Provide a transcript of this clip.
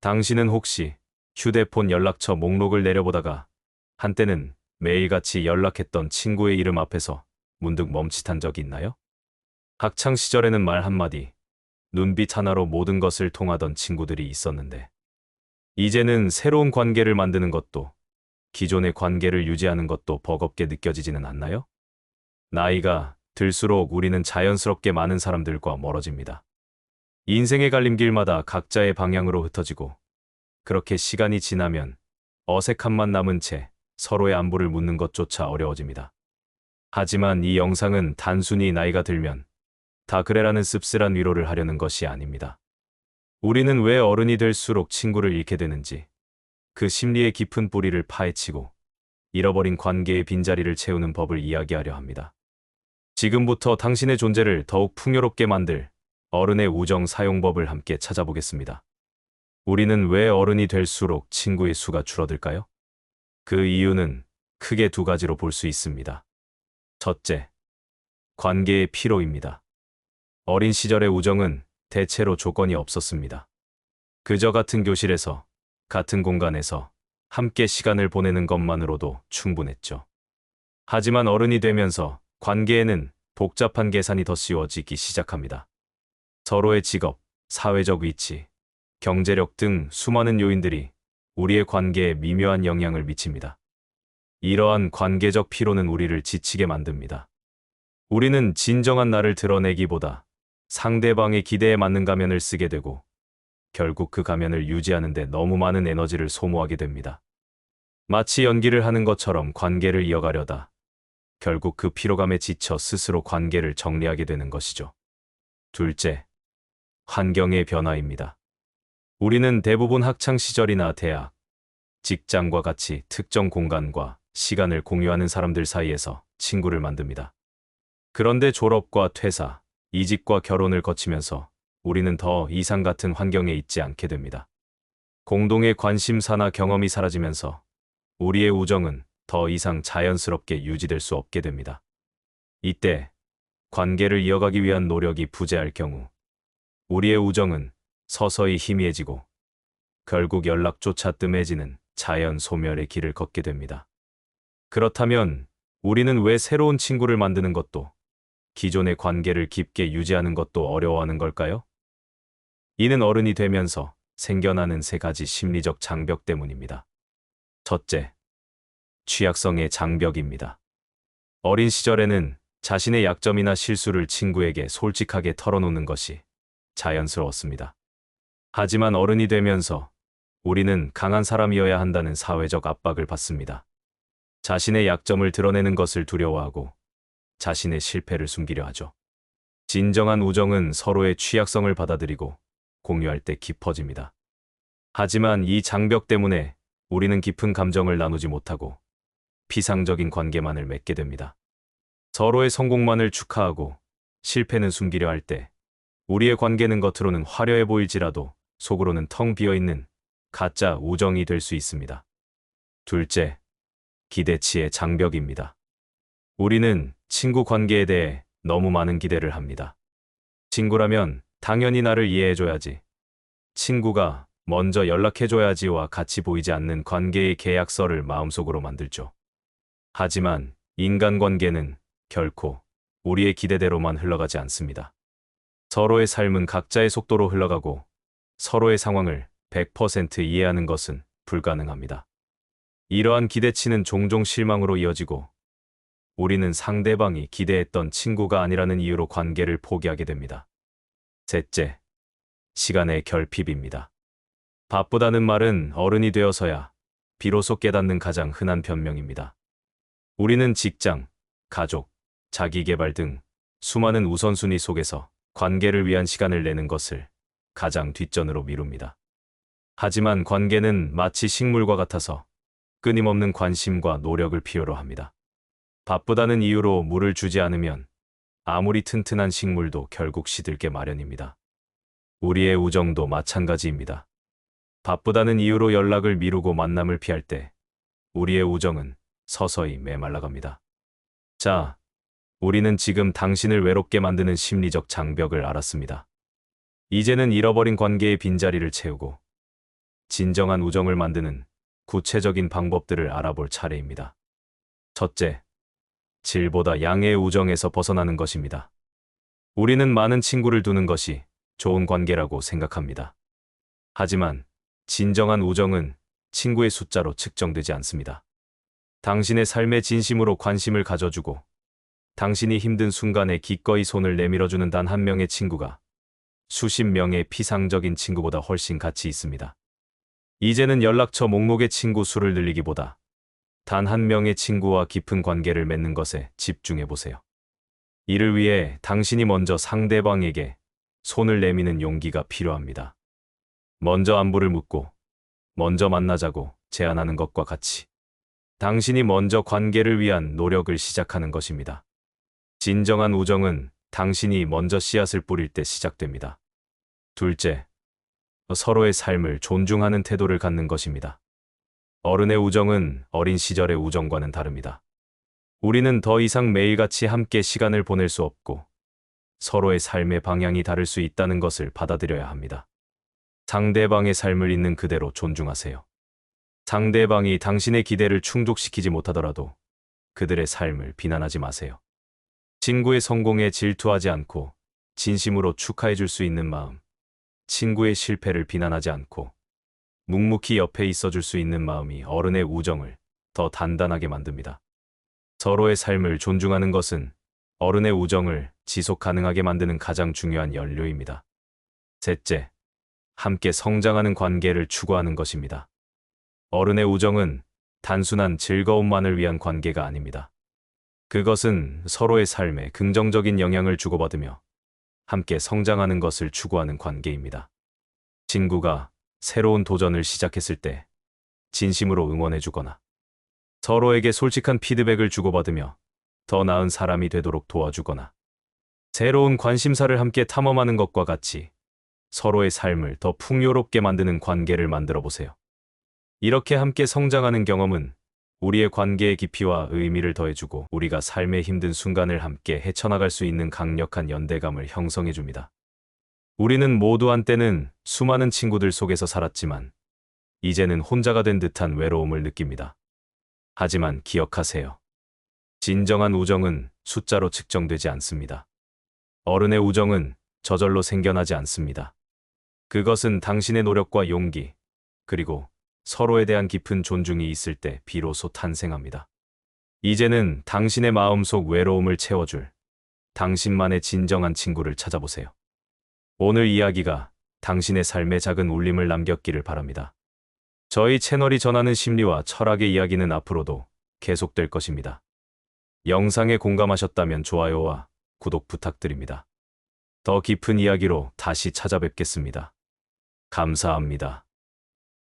당신은 혹시 휴대폰 연락처 목록을 내려보다가 한때는 매일같이 연락했던 친구의 이름 앞에서 문득 멈칫한 적이 있나요? 학창 시절에는 말 한마디, 눈빛 하나로 모든 것을 통하던 친구들이 있었는데, 이제는 새로운 관계를 만드는 것도, 기존의 관계를 유지하는 것도 버겁게 느껴지지는 않나요? 나이가 들수록 우리는 자연스럽게 많은 사람들과 멀어집니다. 인생의 갈림길마다 각자의 방향으로 흩어지고, 그렇게 시간이 지나면 어색함만 남은 채 서로의 안부를 묻는 것조차 어려워집니다. 하지만 이 영상은 단순히 나이가 들면 다 그래라는 씁쓸한 위로를 하려는 것이 아닙니다. 우리는 왜 어른이 될수록 친구를 잃게 되는지, 그 심리의 깊은 뿌리를 파헤치고 잃어버린 관계의 빈자리를 채우는 법을 이야기하려 합니다. 지금부터 당신의 존재를 더욱 풍요롭게 만들 어른의 우정 사용법을 함께 찾아보겠습니다. 우리는 왜 어른이 될수록 친구의 수가 줄어들까요? 그 이유는 크게 두 가지로 볼 수 있습니다. 첫째, 관계의 피로입니다. 어린 시절의 우정은 대체로 조건이 없었습니다. 그저 같은 교실에서, 같은 공간에서 함께 시간을 보내는 것만으로도 충분했죠. 하지만 어른이 되면서 관계에는 복잡한 계산이 더 씌워지기 시작합니다. 서로의 직업, 사회적 위치, 경제력 등 수많은 요인들이 우리의 관계에 미묘한 영향을 미칩니다. 이러한 관계적 피로는 우리를 지치게 만듭니다. 우리는 진정한 나를 드러내기보다 상대방의 기대에 맞는 가면을 쓰게 되고 결국 그 가면을 유지하는데 너무 많은 에너지를 소모하게 됩니다. 마치 연기를 하는 것처럼 관계를 이어가려다 결국 그 피로감에 지쳐 스스로 관계를 정리하게 되는 것이죠. 둘째, 환경의 변화입니다. 우리는 대부분 학창 시절이나 대학, 직장과 같이 특정 공간과 시간을 공유하는 사람들 사이에서 친구를 만듭니다. 그런데 졸업과 퇴사, 이직과 결혼을 거치면서 우리는 더 이상 같은 환경에 있지 않게 됩니다. 공동의 관심사나 경험이 사라지면서 우리의 우정은 더 이상 자연스럽게 유지될 수 없게 됩니다. 이때 관계를 이어가기 위한 노력이 부재할 경우 우리의 우정은 서서히 희미해지고 결국 연락조차 뜸해지는 자연 소멸의 길을 걷게 됩니다. 그렇다면 우리는 왜 새로운 친구를 만드는 것도 기존의 관계를 깊게 유지하는 것도 어려워하는 걸까요? 이는 어른이 되면서 생겨나는 세 가지 심리적 장벽 때문입니다. 첫째, 취약성의 장벽입니다. 어린 시절에는 자신의 약점이나 실수를 친구에게 솔직하게 털어놓는 것이 자연스러웠습니다. 하지만 어른이 되면서 우리는 강한 사람이어야 한다는 사회적 압박을 받습니다. 자신의 약점을 드러내는 것을 두려워하고 자신의 실패를 숨기려 하죠. 진정한 우정은 서로의 취약성을 받아들이고 공유할 때 깊어집니다. 하지만 이 장벽 때문에 우리는 깊은 감정을 나누지 못하고 피상적인 관계만을 맺게 됩니다. 서로의 성공만을 축하하고 실패는 숨기려 할 때 우리의 관계는 겉으로는 화려해 보일지라도 속으로는 텅 비어 있는 가짜 우정이 될 수 있습니다. 둘째, 기대치의 장벽입니다. 우리는 친구 관계에 대해 너무 많은 기대를 합니다. 친구라면 당연히 나를 이해해줘야지. 친구가 먼저 연락해줘야지와 같이 보이지 않는 관계의 계약서를 마음속으로 만들죠. 하지만 인간관계는 결코 우리의 기대대로만 흘러가지 않습니다. 서로의 삶은 각자의 속도로 흘러가고 서로의 상황을 100% 이해하는 것은 불가능합니다. 이러한 기대치는 종종 실망으로 이어지고 우리는 상대방이 기대했던 친구가 아니라는 이유로 관계를 포기하게 됩니다. 셋째, 시간의 결핍입니다. 바쁘다는 말은 어른이 되어서야 비로소 깨닫는 가장 흔한 변명입니다. 우리는 직장, 가족, 자기개발 등 수많은 우선순위 속에서 관계를 위한 시간을 내는 것을 가장 뒷전으로 미룹니다. 하지만 관계는 마치 식물과 같아서 끊임없는 관심과 노력을 필요로 합니다. 바쁘다는 이유로 물을 주지 않으면 아무리 튼튼한 식물도 결국 시들게 마련입니다. 우리의 우정도 마찬가지입니다. 바쁘다는 이유로 연락을 미루고 만남을 피할 때 우리의 우정은 서서히 메말라갑니다. 자, 우리는 지금 당신을 외롭게 만드는 심리적 장벽을 알았습니다. 이제는 잃어버린 관계의 빈자리를 채우고 진정한 우정을 만드는 구체적인 방법들을 알아볼 차례입니다. 첫째, 질보다 양의 우정에서 벗어나는 것입니다. 우리는 많은 친구를 두는 것이 좋은 관계라고 생각합니다. 하지만 진정한 우정은 친구의 숫자로 측정되지 않습니다. 당신의 삶에 진심으로 관심을 가져주고 당신이 힘든 순간에 기꺼이 손을 내밀어주는 단 한 명의 친구가 수십 명의 피상적인 친구보다 훨씬 가치 있습니다. 이제는 연락처 목록의 친구 수를 늘리기보다 단 한 명의 친구와 깊은 관계를 맺는 것에 집중해 보세요. 이를 위해 당신이 먼저 상대방에게 손을 내미는 용기가 필요합니다. 먼저 안부를 묻고 먼저 만나자고 제안하는 것과 같이 당신이 먼저 관계를 위한 노력을 시작하는 것입니다. 진정한 우정은 당신이 먼저 씨앗을 뿌릴 때 시작됩니다. 둘째, 서로의 삶을 존중하는 태도를 갖는 것입니다. 어른의 우정은 어린 시절의 우정과는 다릅니다. 우리는 더 이상 매일같이 함께 시간을 보낼 수 없고 서로의 삶의 방향이 다를 수 있다는 것을 받아들여야 합니다. 상대방의 삶을 있는 그대로 존중하세요. 상대방이 당신의 기대를 충족시키지 못하더라도 그들의 삶을 비난하지 마세요. 친구의 성공에 질투하지 않고 진심으로 축하해 줄 수 있는 마음, 친구의 실패를 비난하지 않고 묵묵히 옆에 있어 줄 수 있는 마음이 어른의 우정을 더 단단하게 만듭니다. 서로의 삶을 존중하는 것은 어른의 우정을 지속 가능하게 만드는 가장 중요한 연료입니다. 셋째, 함께 성장하는 관계를 추구하는 것입니다. 어른의 우정은 단순한 즐거움만을 위한 관계가 아닙니다. 그것은 서로의 삶에 긍정적인 영향을 주고받으며 함께 성장하는 것을 추구하는 관계입니다. 친구가 새로운 도전을 시작했을 때 진심으로 응원해주거나 서로에게 솔직한 피드백을 주고받으며 더 나은 사람이 되도록 도와주거나 새로운 관심사를 함께 탐험하는 것과 같이 서로의 삶을 더 풍요롭게 만드는 관계를 만들어 보세요. 이렇게 함께 성장하는 경험은 우리의 관계의 깊이와 의미를 더해주고 우리가 삶의 힘든 순간을 함께 헤쳐나갈 수 있는 강력한 연대감을 형성해 줍니다. 우리는 모두 한때는 수많은 친구들 속에서 살았지만 이제는 혼자가 된 듯한 외로움을 느낍니다. 하지만 기억하세요. 진정한 우정은 숫자로 측정되지 않습니다. 어른의 우정은 저절로 생겨나지 않습니다. 그것은 당신의 노력과 용기, 그리고 서로에 대한 깊은 존중이 있을 때 비로소 탄생합니다. 이제는 당신의 마음속 외로움을 채워줄 당신만의 진정한 친구를 찾아보세요. 오늘 이야기가 당신의 삶에 작은 울림을 남겼기를 바랍니다. 저희 채널이 전하는 심리와 철학의 이야기는 앞으로도 계속될 것입니다. 영상에 공감하셨다면 좋아요와 구독 부탁드립니다. 더 깊은 이야기로 다시 찾아뵙겠습니다. 감사합니다.